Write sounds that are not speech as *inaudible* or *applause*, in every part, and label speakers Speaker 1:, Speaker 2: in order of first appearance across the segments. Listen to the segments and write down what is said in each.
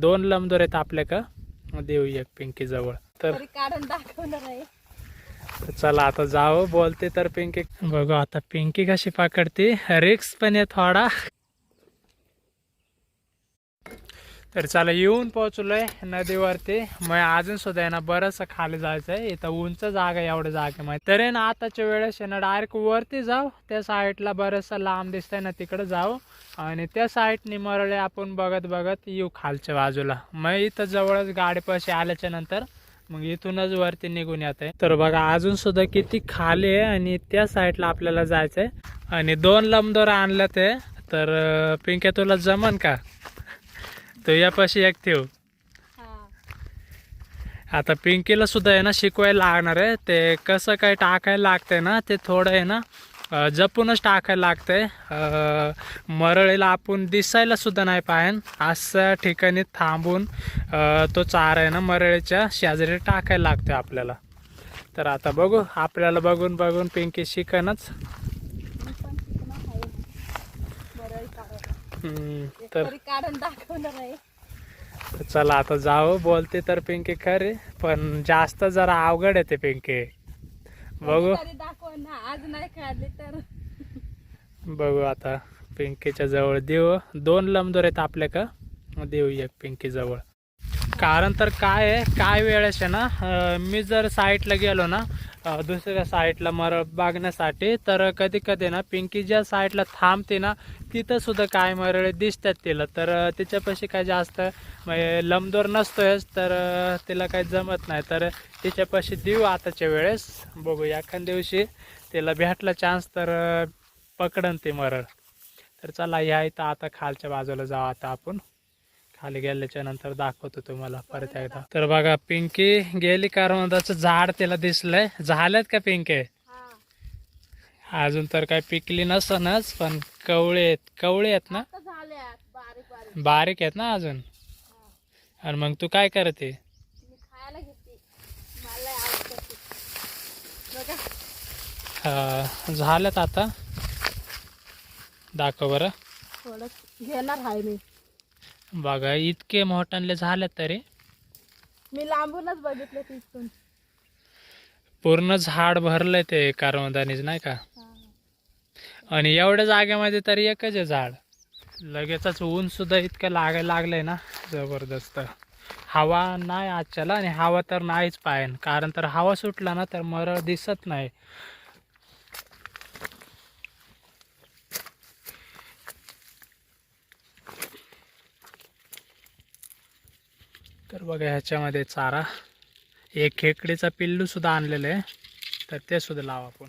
Speaker 1: दोन लंबदोर आहेत आपल्या का? देऊ एक पिंकी जवळ. तर
Speaker 2: तरी काढून दाखवणार आहे.
Speaker 1: तर चला आता जावं बोलते तर पिंकी. बघू आता पिंकी कशी पकडते. रिक्स पण आहे थोडा. तर चला येऊन पोहोचलोय नदीवरती. मग अजून सुद्धा आहे ना बरंचसं खाली जायचं आहे इथं उंच जागा एवढं जागा माहिती. तर आहे ना आताच्या वेळेस आहे ना डायरेक्ट वरती जाऊ. त्या साईडला बरंचसं लांब दिसतंय ना तिकडं जाऊ. आणि त्या साईडने मरळे आपण बघत बघत येऊ खालच्या बाजूला. मग इथं जवळच गाडीपाशी आल्याच्यानंतर मग इथूनच वरती निघून येत आहे तर बघा अजून सुद्धा किती खाली आहे आणि त्या साईडला आपल्याला जायचंय. आणि दोन लंबदोर आणलं ते तर अं, पिंक्या तुला जमन का? तो यापाशी एक ठेव.
Speaker 2: हा.
Speaker 1: आता पिंकीला सुद्धा आहे ना शिकवायला लागणार आहे. ते कसं काय टाकायला लागतंय ना ते थोडं आहे ना जपूनच टाकायला लागतंय. अं, मरळीला आपण दिसायला सुद्धा नाही पाहिजे अशा ठिकाणी थांबून तो चारा आहे ना मरळीच्या शेजारी टाकायला लागतोय आपल्याला. तर आता बघू आपल्याला बघून बघून पिंकी शिकणच तर चला आता जावं बोलते तर पिंकी खरे पण जास्त जरा अवघड आहे ते पिंकी. बघू.
Speaker 2: ना आज नाही काढले तर.
Speaker 1: बघू आता पिंकीच्या जवळ. देऊ दोन लंबदोर आहेत आपल्या का देऊ एक पिंकी जवळ. कारण तर काय आहे काय वेळेस आहे ना मी जर साईटला गेलो ना दुसऱ्या साईटला मर बघण्यासाठी तर कधी कधी ना पिंकी ज्या साईटला थांबते ना तिथं सुद्धा काय मरळ दिसतात तिला. तर तिच्यापाशी काय जास्त म्हणजे लंबदोर नसतोयच तर तिला काही जमत नाही. तर तिच्यापाशी देऊ आताच्या वेळेस. बघू एखाद्या दिवशी तिला भेटला चान्स तर पकडन ते मरळ. तर चला या इथं आता खालच्या बाजूला जाऊ आता आपण. खाली गेल्याच्यानंतर दाखवतो तुम्हाला परत एकदा. तर बघा पिंकी गेली करवंदाचं झाड तिला दिसलंय. झालेत का पिंके?
Speaker 2: हा.
Speaker 1: अजून तर काय पिकली नसनच पण कवळे आहेत कवळे आहेत ना?
Speaker 2: बारीक
Speaker 1: आहेत ना अजून? आणि मग तू काय करते
Speaker 2: मी खायला घेते मला आवडतं ते. बघा
Speaker 1: झालेत आता. दाखव बरं.
Speaker 2: थोडं घेणार आहे मी.
Speaker 1: बघा इतके मोठ्याले झालेत तरी.
Speaker 2: मी लांबूनच बघितलं तिथून
Speaker 1: पूर्ण झाड भरलंय ते करवंदानीच नाही का? आणि एवढ्या जागेमध्ये तरी एकच आहे झाड. लगेचच ऊन सुद्धा इतकं लागायला लागलंय ना जबरदस्त. हवा नाही आजच्याला आणि हवा तर नाहीच पाहिजे कारण तर हवा सुटला ना तर मरळ दिसत नाही. तर बघा ह्याच्यामध्ये चारा. एक खेकडीचा पिल्लू सुद्धा आणलेलं आहे. तर ते सुद्धा लावा आपण.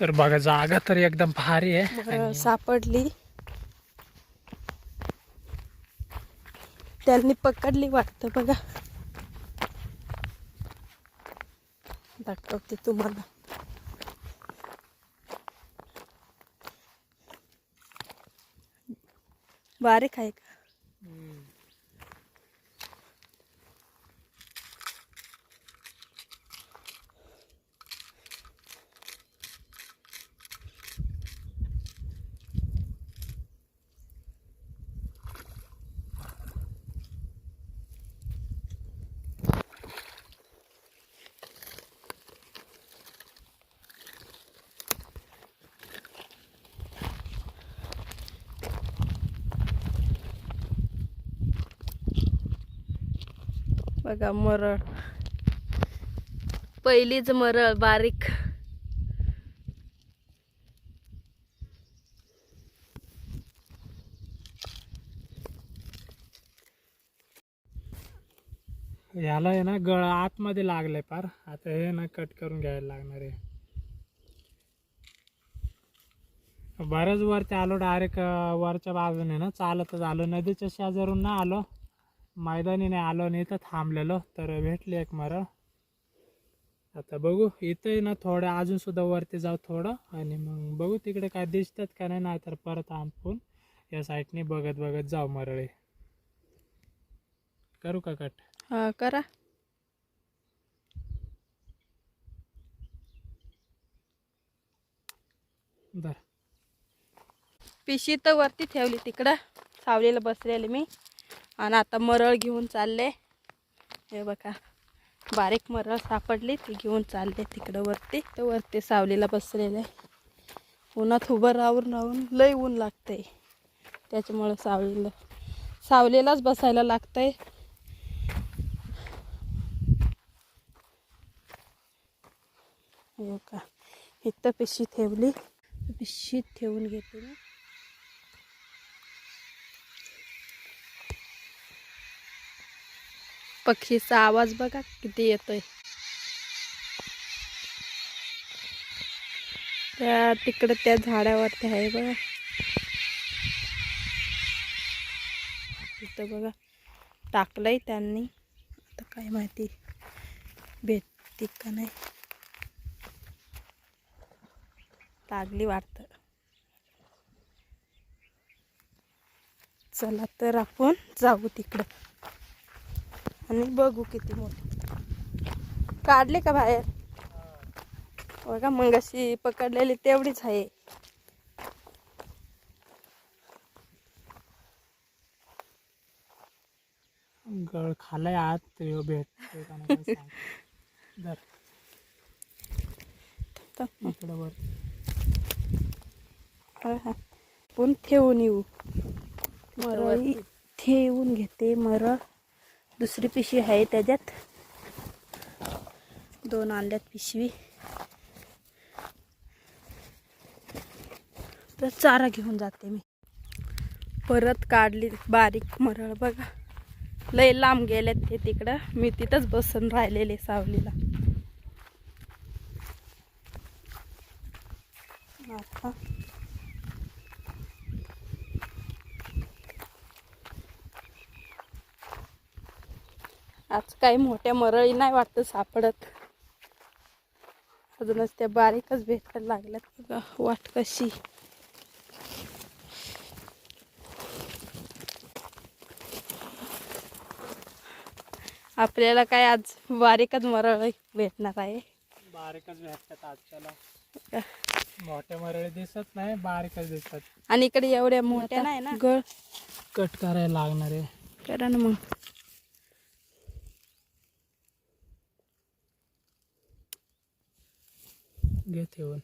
Speaker 1: तर बघा जागा तर एकदम भारी आहे.
Speaker 2: सापडली. त्यांनी पकडली वाटतं बघा. दाखवते तुम्हाला. बारीक आहे का? बघा मरळ. पहिलीच मरळ बारीक.
Speaker 1: याला आहे ना गळ आतमध्ये लागलंय फार आता हे ना कट करून घ्यायला लागणार आहे. बऱ्याच वरती आलो डायरेक्ट वरच्या बाजूने ना चालतच आलो. नदीच्या शेजारून ना आलो. मैदानी नाही आलो आणि इथं थांबलेलो तर भेटली एक मरळ. आता बघू इथं ना थोडं अजून सुद्धा वरती जाऊ थोडं आणि मग बघू तिकडे काय दिसतात का नाही नाहीतर परत आपण या साईडने बघत बघत जाऊ मरळे. करू का कट?
Speaker 2: हा करा.
Speaker 1: बर
Speaker 2: पिशी तर वरती ठेवली तिकडं सावलीला बसलेले मी. आणि आता मरळ घेऊन चालले. हे बघा बारीक मरळ सापडली ती घेऊन चालले तिकडं वरती. तर वरती सावलीला बसलेले. उन्हात उभं राहून राहून लई ऊन लागतंय. त्याच्यामुळं सावलीला सावलीलाच बसायला लागतंय. हो का इथं पिशी ठेवली. पिशीत ठेवून घेते मी. पक्षीचा आवाज बघा किती येतोय. त्या तिकडं त्या झाडावरती आहे बघा. इथं बघा टाकलंय त्यांनी. आता काय माहिती भेटते का नाही. लागली वाटतं. चला तर आपण जाऊ तिकडं. आणि बघू किती मोठी. काढले का बाहेर? बघा मग अशी पकडलेली तेवढीच आहे.
Speaker 1: गळ खालाय आत ते
Speaker 2: बघा. आपण ठेवून येऊ. ठेवून घेते मरळ दुसरी पिशवी आहे त्याच्यात. दोन आणल्यात पिशवी. तर चारा घेऊन जाते मी. परत काढली बारीक मरळ बघा. लय लांब गेल्यात ते तिकडं. मी तिथंच बसून राहिलेले सावलीला. आता आज काही मोठ्या मरळी नाही वाटत सापडत. अजूनच त्या बारीकच भेटायला लागल्यात बघा वाट कशी. आपल्याला काय आज बारीकच मरळ भेटणार आहे.
Speaker 1: बारीकच भेटतात आजच्याला. मोठ्या मरळे दिसत नाही बारीकच दिसतात.
Speaker 2: आणि इकडे एवढ्या मोठ्या नाही ना. गळ.
Speaker 1: कट करायला लागणार आहे.
Speaker 2: करा ना मग.
Speaker 1: घे ठेवून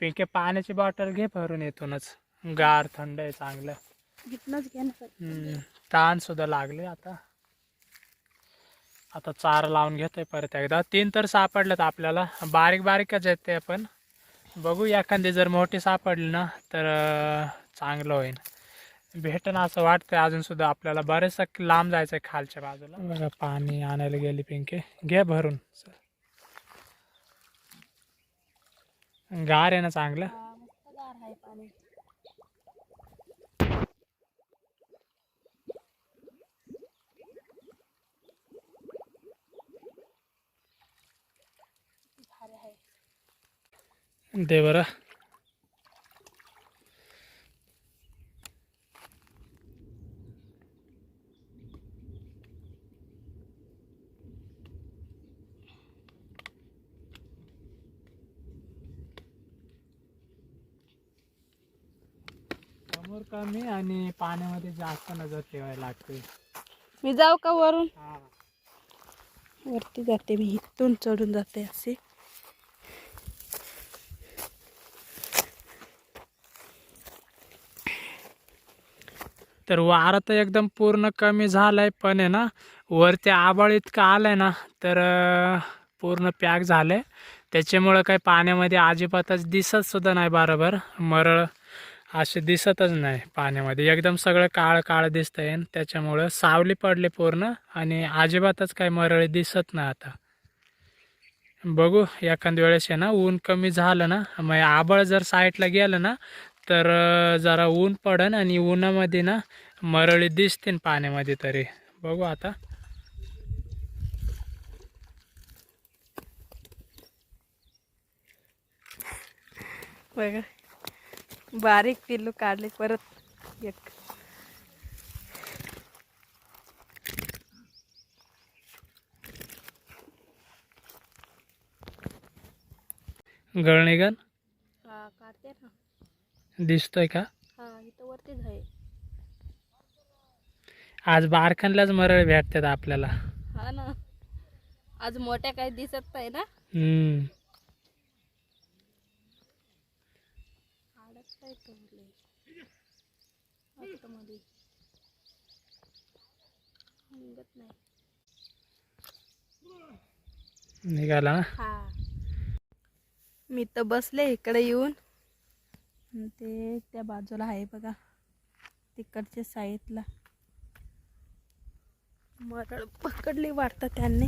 Speaker 1: पिंके पाण्याची बॉटल घे भरून येथूनच. गार थंड आहे चांगलं. हम्म, ताण सुद्धा लागले आता. आता चारा लावून घेतोय परत एकदा. तीन तर सापडलेत आपल्याला. बारीक बारीकच आहेत ते पण. बघू एखादी जर मोठी सापडली ना तर अं, चांगलं होईल भेटन असं वाटतंय अजून सुद्धा आपल्याला. बरेच लांब जायचं आहे खालच्या बाजूला. बघा पाणी आणायला गेली पिंके. घे भरून. गार आहे ना चांगलं. दे बरं. समोर कमी आणि पाण्यामध्ये जास्त नजर ठेवायला लागते.
Speaker 2: मी जाऊ का वरून?
Speaker 1: हा.
Speaker 2: वरती जाते मी इथून चढून जाते असे.
Speaker 1: तर वारा तर एकदम पूर्ण कमी झालाय पण आहे ना वरती आबाळ इतकं आलंय ना तर पूर्ण पॅक झालंय. त्याच्यामुळं काही पाण्यामध्ये अजिबातच दिसत सुद्धा नाही बरोबर मरळ. असे दिसतच नाही पाण्यामध्ये. एकदम सगळं काळ काळ दिसतंय आणि त्याच्यामुळं सावली पडली पूर्ण आणि अजिबातच काही मरळी दिसत नाही आता. बघू एखाद्या वेळेस आहे ना ऊन कमी झालं ना मग आबळ जर साईडला गेलं ना तर जरा ऊन पडन आणि उन्हामध्ये ना मरळी दिसतील पाण्यामध्ये तरी. बघू आता.
Speaker 2: बघा. बारीक पिल्लू काढले परत एक.
Speaker 1: गळ निघन
Speaker 2: काढते ना.
Speaker 1: दिसतोय का?
Speaker 2: हा इथं वरतीच आहे
Speaker 1: आज बारखनलाच मरळ भेटतात आपल्याला.
Speaker 2: हा ना. आज मोठ्या काही दिसत नाही ना?
Speaker 1: हम्म.
Speaker 2: आतमध्ये. निघत नाही.
Speaker 1: निघाला ना?
Speaker 2: हा. मी तर बसले इकडे येऊन. ते त्या बाजूला आहे बघा. तिकडच्या साईडला. मरळ पकडली वाटतं त्यांनी.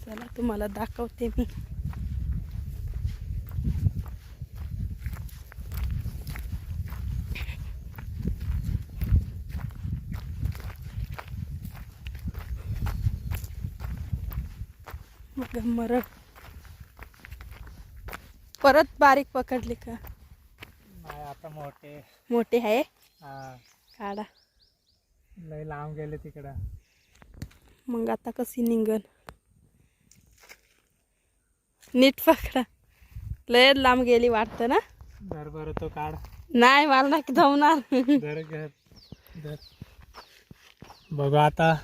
Speaker 2: चला तुम्हाला दाखवते मी. मग मरळ. परत बारीक पकडली का?
Speaker 1: नाही आता मोठे.
Speaker 2: मोठी आहे?
Speaker 1: हा.
Speaker 2: काढा.
Speaker 1: लय लांब गेले तिकडं.
Speaker 2: मग आता कशी निघन? नीट पकडा. लय लांब गेली वाटतं ना?
Speaker 1: धर बरं तो काढ.
Speaker 2: नाही मला नाही जमणार.
Speaker 1: धर घर धर. बघू आता.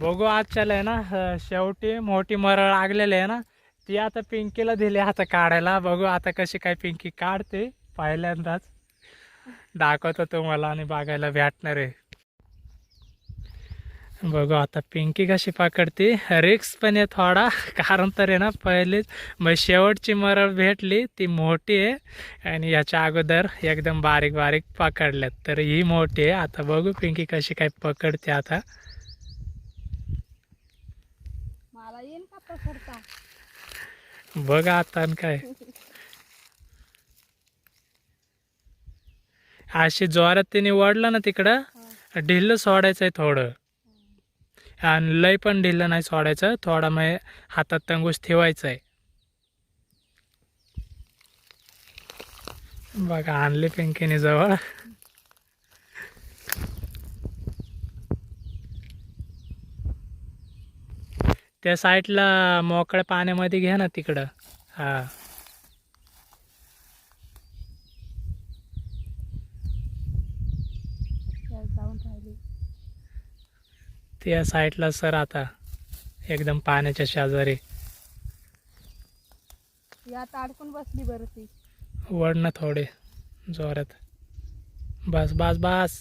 Speaker 1: बघू आजच्याला आहे ना शेवटी मोठी मरळ लागलेली आहे ना ती आता पिंकीला दिली आता काढायला. बघू आता कशी काय पिंकी काढते पहिल्यांदाच. दाखवतो तुम्हाला आणि बघायला भेटणार आहे. बघू आता पिंकी कशी पकडते. रिक्स पण आहे थोडा कारण तर आहे ना पहिलीच मग शेवटची मरळ भेटली ती मोठी आहे. आणि याच्या अगोदर एकदम बारीक बारीक पकडल्यात. तर ही मोठी आहे. आता बघू पिंकी कशी काय पकडते आता
Speaker 2: मला येईन का पकडता
Speaker 1: बघा आता आणि काय. अशी जोरात तिने ओढलं ना तिकडं ढिल्लं सोडायचं आहे थोडं. आणि लय पण ढिल्लं नाही सोडायचं थोडा मग हातात तंगूस ठेवायचं आहे बघा आणली पिंकीने जवळ. त्या साईडला मोकळ्या पाण्यामध्ये घ्या ना तिकडं. हा. त्या साईडला सर आता एकदम पाण्याच्या शेजारी.
Speaker 2: यात अडकून बसली बरं ती.
Speaker 1: वड ना थोडे जोरात. बस बस बस.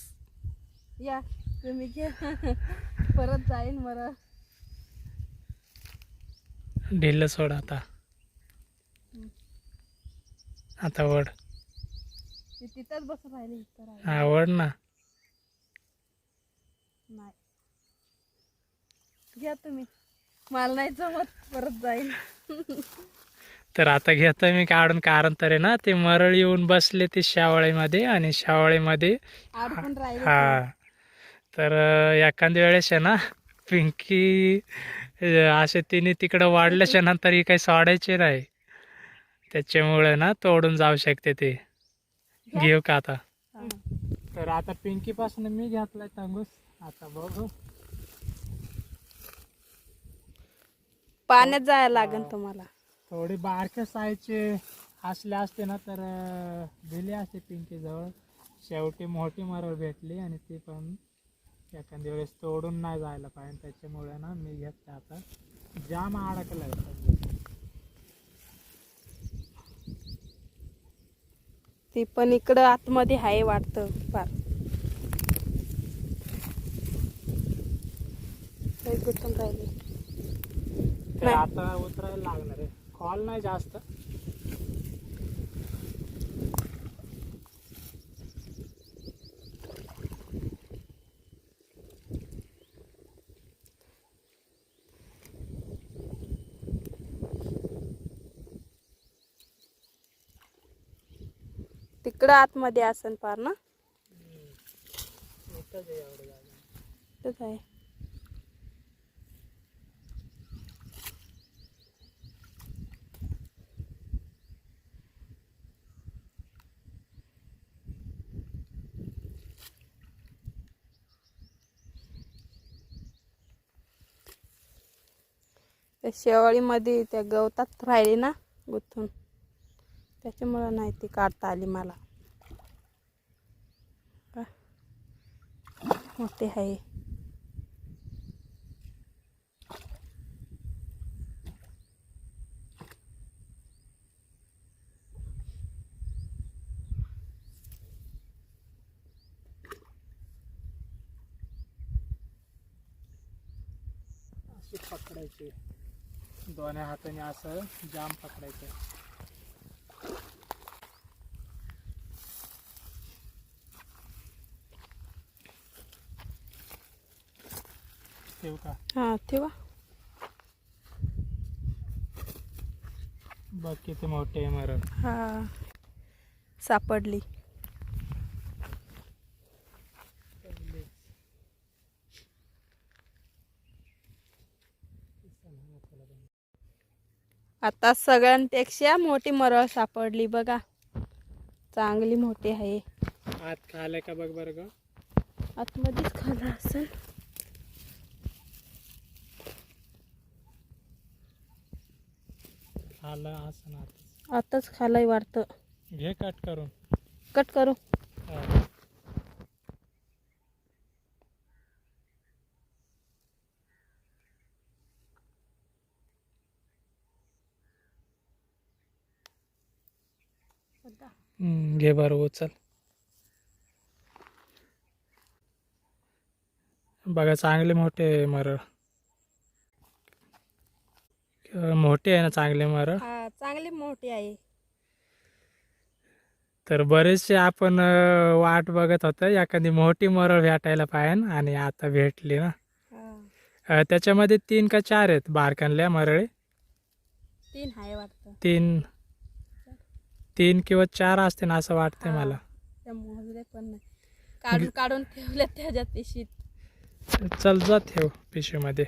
Speaker 2: या तुम्ही घे. परत जाईन बरं.
Speaker 1: ढिल्ल सोड आता. आता वड
Speaker 2: तिथंच राहिली राहिली.
Speaker 1: हा वड ना.
Speaker 2: नाही. घ्या तुम्ही. मला नाही जमत परत जाईन
Speaker 1: तर आता घेतोय मी काढून कारण तर आहे ना ते मरळ येऊन बसले ते शावळीमध्ये आणि शावळीमध्ये हा. तर एखाद्या वेळेस आहे ना पिंकी असे तिने तिकडं वाढल्याच्या नंतर ही काही सोडायचे नाही. त्याच्यामुळे ना तोडून जाऊ शकते ते. घेऊ का आता. तर आता पिंकी पासून मी घेतलाय तंगूस आता बघू.
Speaker 2: पाण्यात जायला लागेल तुम्हाला.
Speaker 1: थोडी बारक्या साईजचे असले असते ना तर दिली असते पिंकी जवळ शेवटी मोठी मरळ भेटली आणि ती पण एखाद्या वेळेस तोडून नाही जायला पाहिजे. त्याच्यामुळे ना मी घेतलं आता. जाम अडकलाय.
Speaker 2: ती पण इकडं आतमध्ये आहे वाटतं फार.
Speaker 1: तर. आता उतरायला लागणार आहे. कॉल नाही जास्त.
Speaker 2: इकडं आतमध्ये असन फार ना?
Speaker 1: आहे.
Speaker 2: त्या शेवाळीमध्ये त्या गवतात राहिली ना गुथून. त्याच्यामुळं नाही ती काढता आली मला. मोठे हैं।
Speaker 1: अशी पकडायची. दोन्ही हाताने असं जाम पकडायचं. ठेवू का?
Speaker 2: हां ठेवा.
Speaker 1: बघ किती मोठे आहे मरण.
Speaker 2: हां. सापडली. आता सगळ्यांपेक्षा मोठी मरळ सापडली बघा. चांगली मोठी आहे.
Speaker 1: आत खाले का बघ बरं ग?
Speaker 2: आतमध्येच खाला असेल.
Speaker 1: खालं असं आतच.
Speaker 2: खालाय वाटतं.
Speaker 1: घे कट करून.
Speaker 2: कट करू.
Speaker 1: हा. हम्म, घे बरं उचल. बघा चांगले मोठे मरळ. मोठे आहे ना चांगले मरळ
Speaker 2: हा चांगली मोठी आहे.
Speaker 1: तर बरेचसे आपण वाट बघत होतो एखादी मोठी मरळ भेटायला पाहिजे आणि आता भेटली ना.
Speaker 2: हा.
Speaker 1: त्याच्यामध्ये तीन का चार आहेत बारकांल्या मरळे?
Speaker 2: तीन आहे वाटतं.
Speaker 1: तीन. तीन किंवा चार असते ना असं वाटतंय. मला.
Speaker 2: पण काढून काढून ठेवले त्याच्या पिशीत
Speaker 1: चल जा ठेव पिशवीमध्ये.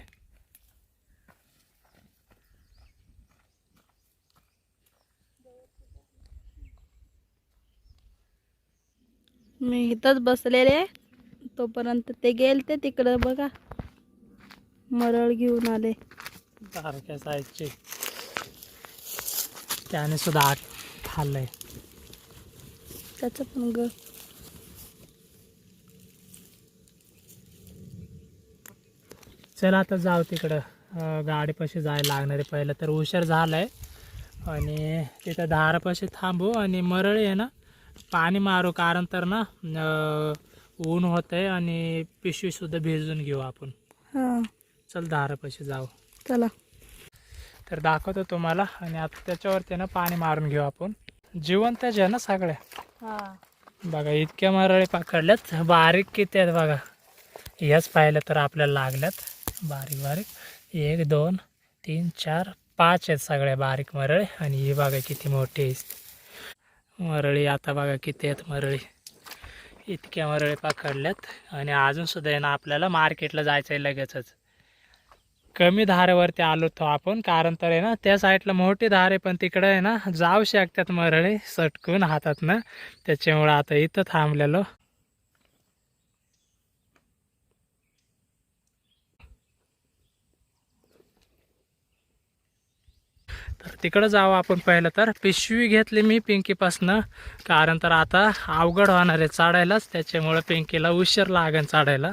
Speaker 2: मी इथंच बसलेले तोपर्यंत ते गेल ते तिकडं बघा. मरळ घेऊन आले.
Speaker 1: सारख्या साईजचे. त्याने सुद्धा आठ खाल्लंय.
Speaker 2: त्याचं पण ग.
Speaker 1: चल आता जाऊ तिकडं. गाडीपाशी जायला लागणार पहिलं. तर उशीर झालाय. आणि तिथं दारापाशी थांबू आणि मरळी आहे ना? पाणी मारू कारण तर ना ऊन होतंय आणि पिशवीसुद्धा भिजून घेऊ आपण.
Speaker 2: हा.
Speaker 1: चल दारापाशी जाऊ.
Speaker 2: चला.
Speaker 1: तर दाखवतो तुम्हाला आणि आता त्याच्यावरती ना पाणी मारून घेऊ आपण. जिवंतच आहे ना सगळ्या
Speaker 2: हा.
Speaker 1: बघा इतक्या मरळी पकडल्यात. बारीक किती आहेत बघा. याच पाहिलं तर आपल्याला लागल्यात. बारीक बारीक. एक दोन तीन चार पाच आहेत सगळ्या बारीक मरळी. आणि ही बघा किती मोठी आहे मरळी आता बघा किती आहेत मरळी. इतक्या मरळी पकडल्यात. आणि अजूनसुद्धा आहे ना आपल्याला मार्केटला जायचं आहे लगेचच. कमी धारेवरती आलो होतो आपण कारण तर आहे ना त्या साईडला मोठी धार आहे पण तिकडं आहे ना जाऊ शकतात मरळी सटकून हातातनं त्याच्यामुळं आता इथं थांबलेलो. तिकडं जाऊ आपण पहिलं तर. पिशवी घेतली मी पिंकीपासनं. कारण तर आता अवघड होणार आहे चढायलाच त्याच्यामुळं पिंकीला उशीर लागेल चढायला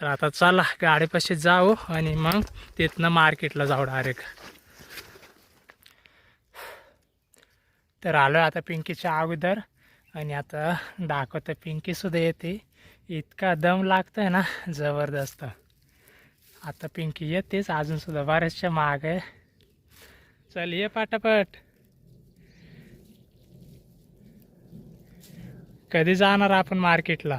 Speaker 1: तर आता चला गाडीपाशी जाऊ आणि मग तिथनं मार्केटला जाऊ डायरेक्ट तर आलो आता पिंकीच्या अगोदर. आणि आता दाखवतं पिंकीसुद्धा येते. इतका दम लागतोय ना जबरदस्त. आता पिंकी येतेच अजूनसुद्धा बऱ्याचशा माग आहे. चल ये पाटापट कधी जाणार आपण मार्केटला?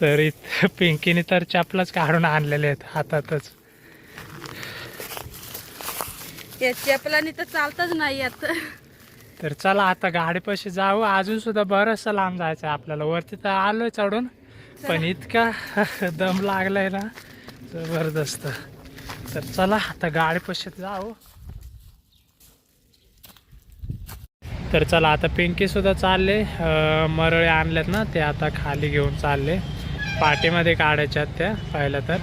Speaker 1: तर इथं पिंकीने तर चपलाच काढून आणलेले आहेत हातातच.
Speaker 2: या चपलाने तर चालतच नाही येत
Speaker 1: तर चला आता गाडीपाशी जाऊ. अजून सुद्धा बरंचसं लांब जायचं आपल्याला. वरती तर आलोय चढून. पण इतका *laughs* दम लागलाय ना जबरदस्त. तर चला आता गाडीपशीत जाऊ. तर चला आता पिंकी सुद्धा चालले. मरळे आणल्यात ना ते आता खाली घेऊन चालले. पाठीमध्ये काढायच्या त्या पाहिलं तर.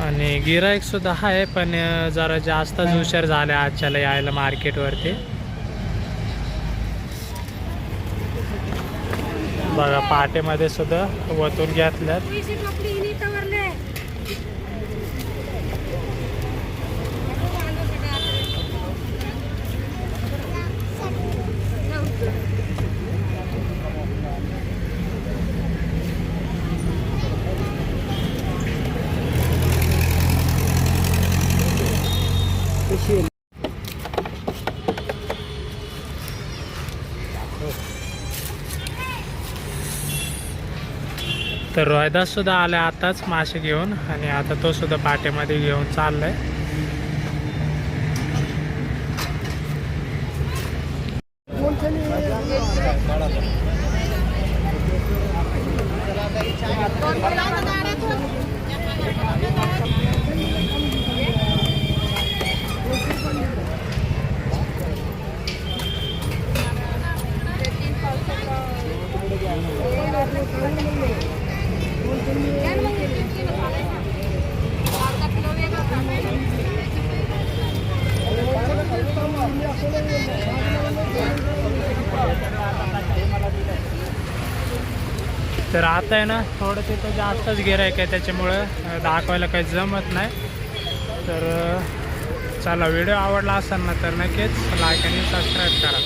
Speaker 1: आणि गिरायकसुद्धा आहे पण जरा जास्तच हुशार झाले आजच्याला यायला मार्केटवरती बघा पहाटेमध्ये सुद्धा वतून घेतल्यात. तर रोहिदास सुद्धा आला आताच मासे घेऊन आणि आता तो सुद्धा पाट्यामध्ये घेऊन चाललाय. आहे आता आहे ना थोडं तिथं जास्तच गिरायक आहे त्याच्यामुळं दाखवायला काही जमत नाही. तर चला व्हिडिओ आवडला असेल ना तर नक्कीच लाईक आणि सबस्क्राईब करा.